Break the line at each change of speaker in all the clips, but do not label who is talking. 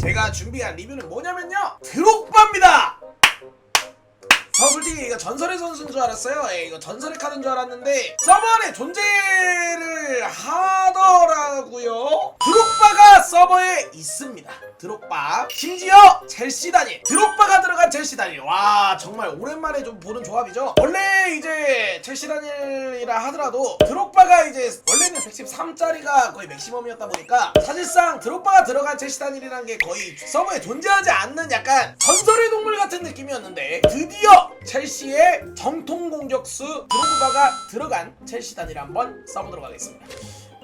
제가 준비한 리뷰는 뭐냐면요. 드록바입니다 저 솔직히 이거 전설의 선수인 줄 알았어요. 예, 이거 전설의 카드인 줄 알았는데 서버 안에 존재를 하더라고요. 드록바가 서버에 있습니다. 드록바 심지어 첼시 단일 드록바가 들어간 첼시 단일 와 정말 오랜만에 좀 보는 조합이죠. 원래 이제 첼시 단일이라 하더라도 드록바가 이제 원래는 113짜리가 거의 맥시멈이었다 보니까 사실상 드록바가 들어간 첼시 단일이라는 게 거의 서버에 존재하지 않는 약간 전설의 동물 같은 느낌이었는데 드디어 첼시의 정통 공격수 드록바가 들어간 첼시 단일 한번 써보도록 하겠습니다.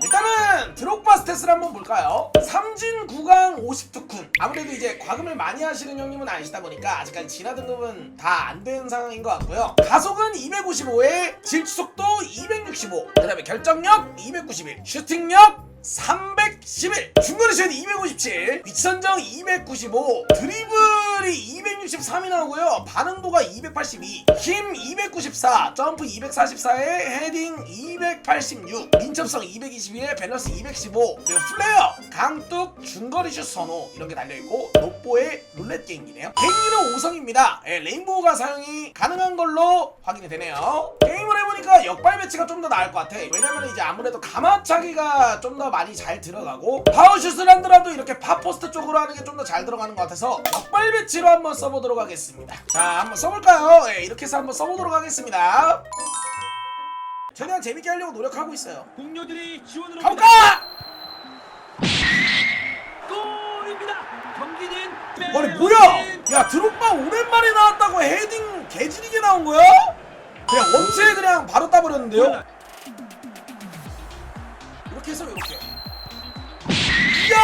일단은 드록바 스탯을 한번 볼까요? 삼진 9강 50투쿤. 아무래도 이제 과금을 많이 하시는 형님은 아니시다 보니까 아직까지 진화 등급은 다 안 된 상황인 것 같고요. 가속은 255에 질주속도 265 그 다음에 결정력 291 슈팅력 311 중거리 슛257 위치선정 295 드리블이 263이 나오고요. 반응도가 282 힘 294 점프 244에 헤딩 286 민첩성 222에 밸런스 215 그리고 플레이어 강뚝 중거리 슛 선호 이런 게 달려있고 녹보의 룰렛 게임기네요. 개인기는 5성입니다. 예, 레인보우가 사용이 가능한 걸로 확인이 되네요. 게 임을 해보니까 역발 배치가 좀 더 나을 것 같아 왜냐면 이제 아무래도 가마차기가 좀 더 많이 잘 들어가고 파워슛을 한더라도 이렇게 파포스트 쪽으로 하는 게 좀 더 잘 들어가는 것 같아서 역발 배치로 한번 써보도록 하겠습니다 자 한번 써볼까요? 예, 이렇게 해서 한번 써보도록 하겠습니다 최대한 재밌게 하려고 노력하고 있어요
동료들이 지원으로
가볼까?
골입니다. 경기는
아니 뭐야? 야 드롭바 오랜만에 나왔다고 헤딩 개지리게 나온 거야? 그냥 원체 그냥 바로 따버렸는데요? 이렇게 해서 이렇게 이야!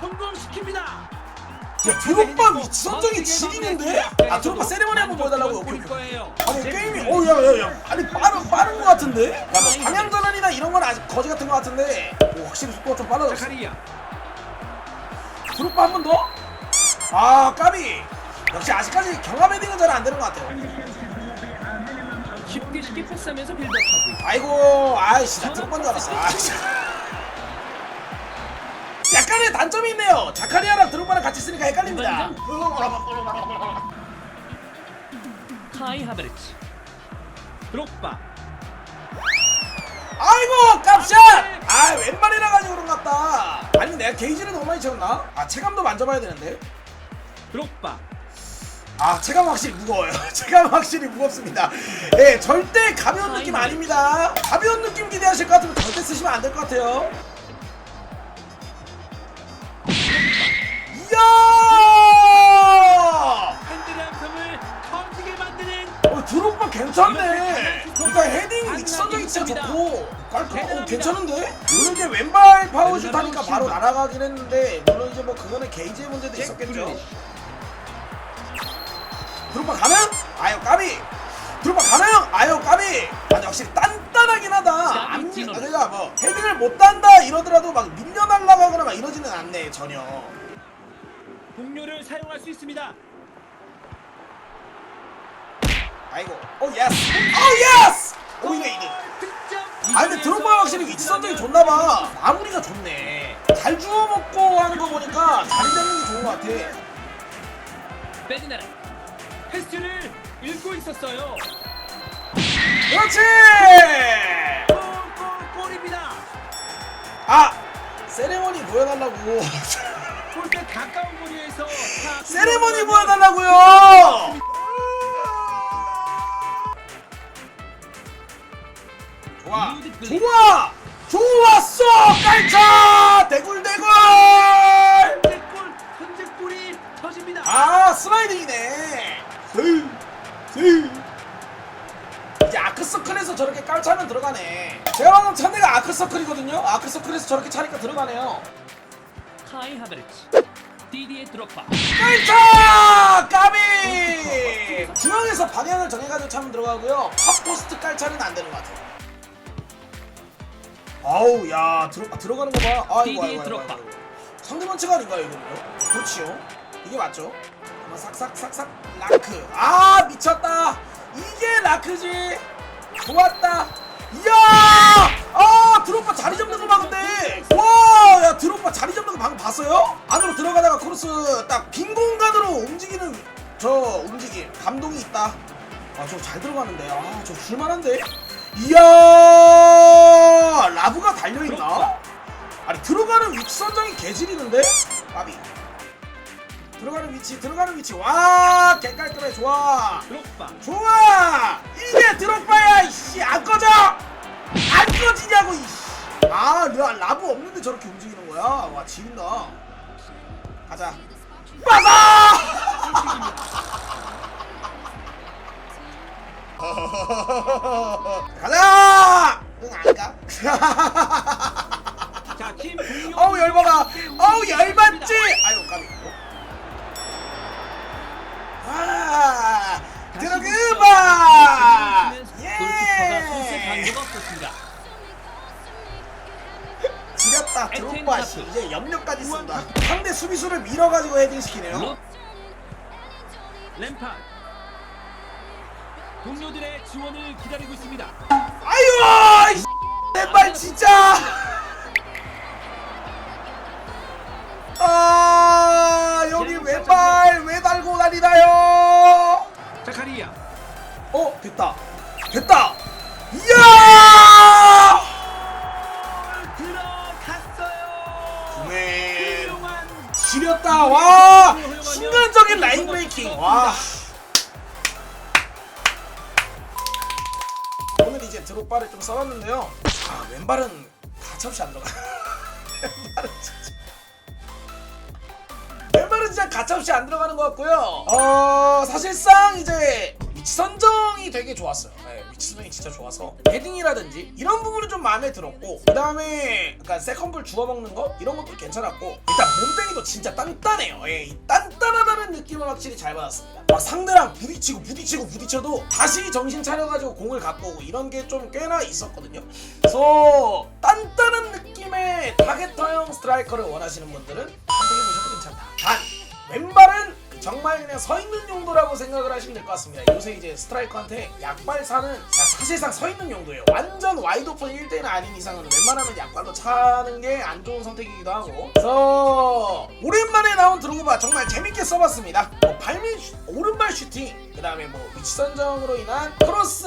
성공시킵니다.
야 드롭바 위치 선정이 지리는데? 아 드롭바 세레머니 한번 보여달라고 오케이
볼
오케이
거예요.
아니 게임이 어야야야 아니 빠른 빠른 거 같은데? 야 뭐 방향 전환이나 이런 건 아직 거지 같은 거 같은데 오 확실히 속도가 좀 빨라졌어
자카리아.
드롭바 한 번 더? 아 까비 역시 아직까지 경합 헤딩은 잘 안 되는 것 같아요
쉽게 쉽게 패스하면서 빌드업하고 있고.
아이고 아이씨 나 드롭바인 줄 알았어 아이씨 약간의 단점이 있네요 자카리아랑 드롭바랑 같이 쓰니까 헷갈립니다
카이 하베르츠. 드록바.
아이고 깝샷 아 왼발이라 가지고 그런 것 같다 아니 내가 게이지를 너무 많이 채웠나? 아 체감도 만져봐야 되는데
드록바.
아 체감 확실히 무거워요. 체감 확실히 무겁습니다. 예 절대 가벼운 느낌 아닙니다. 가벼운 느낌 기대하실 것 같으면 절대 쓰시면 안 될 것 같아요. 이야! 어 드롭바 괜찮네. 일단 헤딩 선정이 진짜 좋고 깔끔 어, 괜찮은데? 이렇게 왼발 파워슛 하니까 바로 날아가긴 했는데 물론 이제 뭐 그거는 게이지의 문제도
잭
있었겠죠. 드롭바 가능? 아유 까비 드롭바 가능? 아유 까비 아니 확실히 단단하긴 하다 안 밀- 아, 그러니까 뭐 헤딩을 못 단다 이러더라도 막 밀려 날라가거나 막 이러지는 않네 전혀
동료를 사용할 수 있습니다.
아이고 오 예스 오 예스 이네
득점.
아 근데 드롭바 확실히 위치 선정이 좋나봐 마무리가 좋네 잘 주워 먹고 하는 거 보니까 자리 잡는 게 좋은 것 같아.
패스를 읽고 있었어요.
그렇지
골, 골, 골입니다.
아 세레머니 보여달라고
골대 가까운 거리에서 다
세레머니 보여달라고요 차면 들어가네. 제가 방금 찬데가 아크서클이거든요. 아크서클에서 저렇게 차니까 들어가네요.
카이 하베르츠. 디디에 드록바.
깔차 까비! 중앙에서 방향을 정해가지고 차면 들어가고요. 팝포스트 깔차는 안 되는 것 같아요. 아우 야 들어, 아, 들어가는 거봐. 아이고 아이고 아이고,
드롭바.
아이고. 상대 반칙 아닌가요 이거는요? 그렇지요. 이게 맞죠? 한번 싹싹싹싹 라크. 아 미쳤다. 이게 라크지. 좋았다 이야! 아와 드롭바 자리 잡는 거 봤는데. 와 야 드롭바 자리 잡는 거 방금 봤어요? 안으로 들어가다가 크로스 딱 빈 공간으로 움직이는 저 움직임 감동이 있다. 아 저 잘 들어가는데. 아 저 줄만한데? 이야! 라브가 달려있나? 아니 들어가는 위치 선정이 개질이는데? 까비. 들어가는 위치 들어가는 위치. 와 개깔끔해. 좋아.
드록바.
좋아. 이게 드롭바야 이씨. 안 꺼져! 안 꺼지냐고 이씨. 아 라, 라브 없는데 저렇게 움직이는 거야? 와 지린다. 가자. 맞아 가자! 응 안가?
자, 팀 동료.
어우 열받아. 어우 열받지! 아유 까비 아
골키퍼가 손에
예
없었습니다.
씨
하프.
이제 염려까지 쓴다 상대 수비수를 밀어가지고 헤딩시키네요
로- 램판. 동료들의 지원을 기다리고 있습니다.
아유 내말 진짜 아 여기 왼발 왜 달고 다니나요
자카리아.
어 됐다 됐다 이야 지렸다. 와 순간적인 라인 브레이킹 와. 오늘 이제 드롭바를 좀 써봤는데요. 아 왼발은 가차없이 안 들어가 왼발은 진짜 왼발은 진짜 가차없이 안 들어가는 것 같고요. 어 사실상 이제 위치 선정이 되게 좋았어요. 네, 위치 선정이 진짜 좋아서. 헤딩이라든지 이런 부분은 좀 마음에 들었고 그 다음에 약간 세컨볼 주워 먹는 거? 이런 것도 괜찮았고 일단 몸땡이도 진짜 단단해요. 예, 이 단단하다는 느낌을 확실히 잘 받았습니다. 막 상대랑 부딪히고 부딪히고 부딪혀도 다시 정신 차려가지고 공을 갖고 오고 이런 게 좀 꽤나 있었거든요. 그래서 단단한 느낌의 타겟터형 스트라이커를 원하시는 분들은 선택해보셔도 괜찮다. 단 왼발은 정말 그냥 서 있는 용도라고 생각을 하시면 될 것 같습니다. 요새 이제 스트라이커한테 약발 사는 자, 사실상 서 있는 용도예요. 완전 와이드 오픈 1대는 아닌 이상은 웬만하면 약발로 차는 게 안 좋은 선택이기도 하고. 그래서 오랜만에 나온 드로그바 정말 재밌게 써봤습니다. 뭐 발밑 슈- 오른발 슈팅, 그 다음에 뭐 위치 선정으로 인한 크로스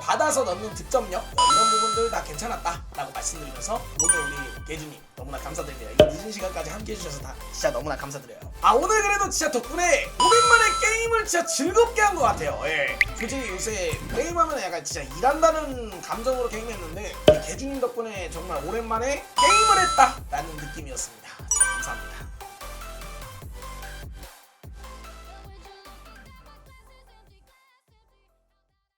받아서 넣는 득점력 뭐 이런 부분들 다 괜찮았다라고 말씀드리면서 오늘 우리 개주님 너무나 감사드립니다. 이 늦은 시간까지 함께 해주셔서 다 진짜 너무나 감사드려요. 아 오늘 그래도 진짜 덕분에 오랜만에 게임을 진짜 즐겁게 한 것 같아요. 예. 솔직히 요새 게임하면 약간 진짜 일한다는 감정으로 게임했는데 개주님 덕분에 정말 오랜만에 게임을 했다라는 느낌이었습니다.